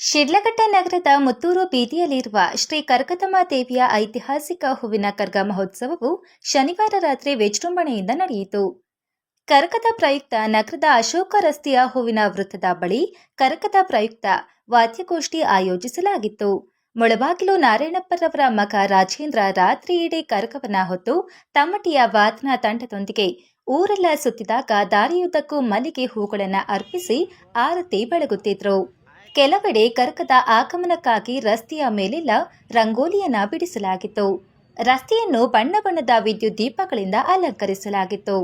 ಶಿಡ್ಲಘಟ್ಟ ನಗರದ ಮುತ್ತೂರು ಬೀದಿಯಲ್ಲಿರುವ ಶ್ರೀ ಕರ್ಕತಮ್ಮ ದೇವಿಯ ಐತಿಹಾಸಿಕ ಹೂವಿನ ಕರ್ಗ ಮಹೋತ್ಸವವು ಶನಿವಾರ ರಾತ್ರಿ ವಿಜೃಂಭಣೆಯಿಂದ ನಡೆಯಿತು. ಕರಕತ ಪ್ರಯುಕ್ತ ನಗರದ ಅಶೋಕ ರಸ್ತೆಯ ಹೂವಿನ ವೃತ್ತದ ಬಳಿ ಕರಕತ ಪ್ರಯುಕ್ತ ವಾದ್ಯಗೋಷ್ಠಿ ಆಯೋಜಿಸಲಾಗಿತ್ತು. ಮುಳಬಾಗಿಲು ನಾರಾಯಣಪ್ಪರವರ ಮಗ ರಾಜೇಂದ್ರ ರಾತ್ರಿಯಿಡೀ ಕರಕವನ್ನ ಹೊತ್ತು ತಮ್ಮಟಿಯ ವಾದನ ತಂಡದೊಂದಿಗೆ ಊರೆಲ್ಲ ಸುತ್ತಿದಾಗ ದಾರಿಯುದ್ದಕ್ಕೂ ಮಲ್ಲಿಗೆ ಹೂಗಳನ್ನು ಅರ್ಪಿಸಿ ಆರತಿ ಬೆಳಗುತ್ತಿದ್ರು. ಕೆಲವೆಡೆ ಕರಕದ ಆಗಮನಕ್ಕಾಗಿ ರಸ್ತೆಯ ಮೇಲೆಲ್ಲ ರಂಗೋಲಿಯನ್ನ ಬಿಡಿಸಲಾಗಿತ್ತು. ರಸ್ತೆಯನ್ನು ಬಣ್ಣ ಬಣ್ಣದ ವಿದ್ಯುತ್ ದೀಪಗಳಿಂದ ಅಲಂಕರಿಸಲಾಗಿತ್ತು.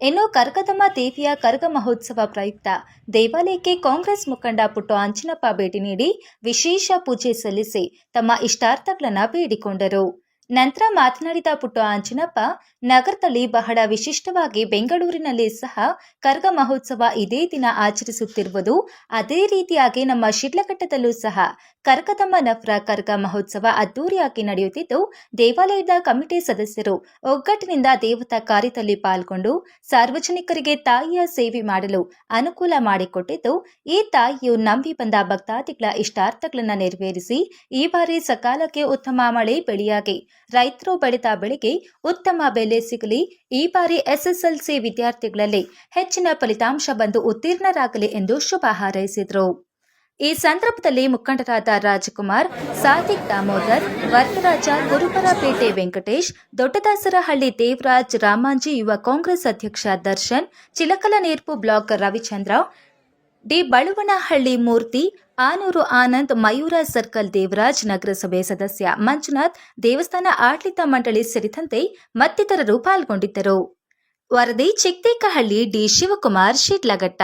ಇನ್ನು ಕರ್ಕದಮ್ಮ ದೇವಿಯ ಕರ್ಗ ಮಹೋತ್ಸವ ಪ್ರಯುಕ್ತ ದೇವಾಲಯಕ್ಕೆ ಕಾಂಗ್ರೆಸ್ ಮುಖಂಡ ಪುಟ್ಟು ಅಂಜನಪ್ಪ ಭೇಟಿ ನೀಡಿ ವಿಶೇಷ ಪೂಜೆ ಸಲ್ಲಿಸಿ ತಮ್ಮ ಇಷ್ಟಾರ್ಥಗಳನ್ನು ಬೇಡಿಕೊಂಡರು. ನಂತರ ಮಾತನಾಡಿದ ಪುಟ್ಟ ಅಂಜನಪ್ಪ, ನಗರದಲ್ಲಿ ಬಹಳ ವಿಶಿಷ್ಟವಾಗಿ ಬೆಂಗಳೂರಿನಲ್ಲಿ ಸಹ ಕರ್ಗ ಮಹೋತ್ಸವ ಇದೇ ದಿನ ಆಚರಿಸುತ್ತಿರುವುದು. ಅದೇ ರೀತಿಯಾಗಿ ನಮ್ಮ ಶಿಡ್ಲಘಟ್ಟದಲ್ಲೂ ಸಹ ಕರ್ಕದಮ್ಮ ನಫ್ರ ಕರ್ಗ ಮಹೋತ್ಸವ ಅದ್ದೂರಿಯಾಗಿ ನಡೆಯುತ್ತಿದ್ದು, ದೇವಾಲಯದ ಕಮಿಟಿ ಸದಸ್ಯರು ಒಗ್ಗಟ್ಟಿನಿಂದ ದೇವತಾ ಕಾರ್ಯದಲ್ಲಿ ಪಾಲ್ಗೊಂಡು ಸಾರ್ವಜನಿಕರಿಗೆ ತಾಯಿಯ ಸೇವೆ ಮಾಡಲು ಅನುಕೂಲ ಮಾಡಿಕೊಟ್ಟಿದ್ದು, ಈ ತಾಯಿಯು ನಂಬಿ ಬಂದ ಭಕ್ತಾದಿಗಳ ಇಷ್ಟಾರ್ಥಗಳನ್ನು ನೆರವೇರಿಸಿ ಈ ಬಾರಿ ಸಕಾಲಕ್ಕೆ ಉತ್ತಮ ಮಳೆ ಬೆಳೆಯಾಗಿ ರೈತರು ಬೆಳೆದ ಬೆಳೆಗೆ ಉತ್ತಮ ಬೆಲೆ ಸಿಗಲಿ. ಈ ಬಾರಿ ಎಸ್ಎಸ್ಎಲ್ಸಿ ವಿದ್ಯಾರ್ಥಿಗಳಲ್ಲಿ ಹೆಚ್ಚಿನ ಫಲಿತಾಂಶ ಬಂದು ಉತ್ತೀರ್ಣರಾಗಲಿ ಎಂದು ಶುಭ ಹಾರೈಸಿದರು. ಈ ಸಂದರ್ಭದಲ್ಲಿ ಮುಖಂಡರಾದ ರಾಜಕುಮಾರ್, ಸಾದಿಕ್ ದಾಮೋದರ್ ವರದರಾಜ ಗುರುಪರಪೇಟೆ ವೆಂಕಟೇಶ್, ದೊಡ್ಡದಾಸರಹಳ್ಳಿ ದೇವರಾಜ್ ರಾಮಾಂಜಿ ಯುವ ಕಾಂಗ್ರೆಸ್ ಅಧ್ಯಕ್ಷ Darshan, Chilakalanerpu block Ravichandra D Baluvanahalli Murthy, Anur Anand, Mayura circle Devaraj, ನಗರಸಭೆ ಸದಸ್ಯ ಮಂಜುನಾಥ್, ದೇವಸ್ಥಾನ ಆಡಳಿತ ಮಂಡಳಿ ಸೇರಿದಂತೆ ಮತ್ತಿತರರು ಪಾಲ್ಗೊಂಡಿದ್ದರು. ವರದಿ ಚಿಕ್ತೇಕಹಳ್ಳಿ ಡಿ ಶಿವಕುಮಾರ್ ಶಿಡ್ಲಘಟ್ಟ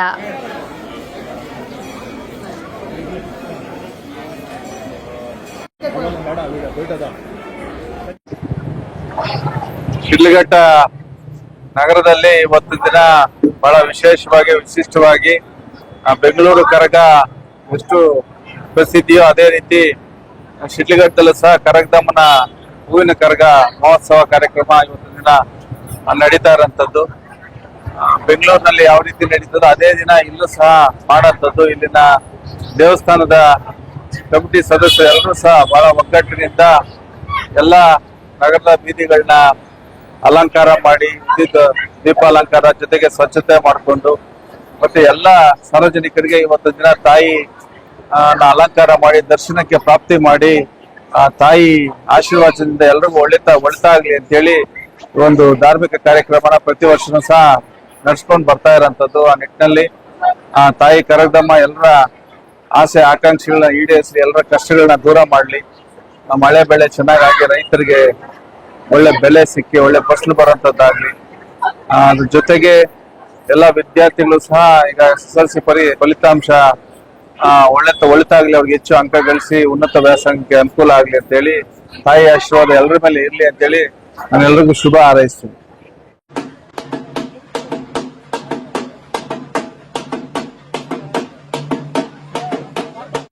ಶಿಡ್ಲಘಟ್ಟ ನಗರದಲ್ಲಿ ಇವತ್ತು ದಿನ ಬಹಳ ವಿಶೇಷವಾಗಿ, ವಿಶಿಷ್ಟವಾಗಿ ಬೆಂಗಳೂರು ಕರಗ ಎಷ್ಟು ಪ್ರಸಿದ್ಧಿಯೋ ಅದೇ ರೀತಿ ಶಿಡ್ಲಘಟ್ಟದಲ್ಲೂ ಸಹ ಕರಗದಮ್ಮನ ಹೂವಿನ ಕರಗ ಮಹೋತ್ಸವ ಕಾರ್ಯಕ್ರಮ ಇವತ್ತು ದಿನ ನಡೀತಾ ಇರೋಂಥದ್ದು ಬೆಂಗಳೂರಿನಲ್ಲಿ ಯಾವ ರೀತಿ ನಡೀತದೋ ಅದೇ ದಿನ ಇಲ್ಲೂ ಸಹ ಮಾಡೋಂಥದ್ದು ಇಲ್ಲಿನ ದೇವಸ್ಥಾನದ ಕಮಿಟಿ ಸದಸ್ಯರು ಎಲ್ಲರೂ ಸಹ ಬಹಳ ಒಗ್ಗಟ್ಟಿನಿಂದ ಎಲ್ಲ ನಗರದ ಬೀದಿಗಳನ್ನ ಅಲಂಕಾರ ಮಾಡಿ ದೀಪ ದೀಪಾಲಂಕಾರ ಜೊತೆಗೆ ಸ್ವಚ್ಛತೆ ಮಾಡಿಕೊಂಡು ಮತ್ತೆ ಎಲ್ಲ ಸಾರ್ವಜನಿಕರಿಗೆ ಇವತ್ತು ದಿನ ತಾಯಿ ಅಲಂಕಾರ ಮಾಡಿ, ದರ್ಶನಕ್ಕೆ ಪ್ರಾಪ್ತಿ ಮಾಡಿ, ಆ, ತಾಯಿ ಆಶೀರ್ವಾದದಿಂದ ಎಲ್ರಿಗೂ ಒಳ್ಳೆತ ಒಳಿತಾಗ್ಲಿ ಅಂತೇಳಿ ಒಂದು ಧಾರ್ಮಿಕ ಕಾರ್ಯಕ್ರಮನ ಪ್ರತಿ ವರ್ಷನೂ ಸಹ ನಡ್ಸ್ಕೊಂಡು ಬರ್ತಾ ಇರೋಂಥದ್ದು ಆ ನಿಟ್ಟಿನಲ್ಲಿ. ಆ, ತಾಯಿ ಕರಗದಮ್ಮ ಎಲ್ಲರ ಆಸೆ ಆಕಾಂಕ್ಷೆಗಳನ್ನ ಈಡೇರಿಸಿ ಎಲ್ಲರ ಕಷ್ಟಗಳನ್ನ ದೂರ ಮಾಡ್ಲಿ. ಮಳೆ ಬೆಳೆ ಚೆನ್ನಾಗಾಗಿ ರೈತರಿಗೆ ಒಳ್ಳೆ ಬೆಲೆ ಸಿಕ್ಕಿ, ಒಳ್ಳೆ ಫಸಲು ಬರೋಂಥದ್ದಾಗ್ಲಿ. ಅದ್ರ ಜೊತೆಗೆ ಎಲ್ಲ ವಿದ್ಯಾರ್ಥಿಗಳು ಸಹ ಈಗ ಎಸ್ ಎಲ್ ಸಿ ಪರಿ ಫಲಿತಾಂಶ ಒಳ್ಳೆ ಒಳಿತಾಗ್ಲಿ ಅವ್ರಿಗೆ ಹೆಚ್ಚು ಅಂಕ ಗಳಿಸಿ ಉನ್ನತ ವ್ಯಾಸಂಗಕ್ಕೆ ಅನುಕೂಲ ಆಗ್ಲಿ ಅಂತೇಳಿ ತಾಯಿ ಆಶೀರ್ವಾದ ಎಲ್ಲರ ಮೇಲೆ ಇರ್ಲಿ ಅಂತೇಳಿ ನಾನು ಎಲ್ರಿಗೂ ಶುಭ ಹಾರೈಸ್ತೀನಿ.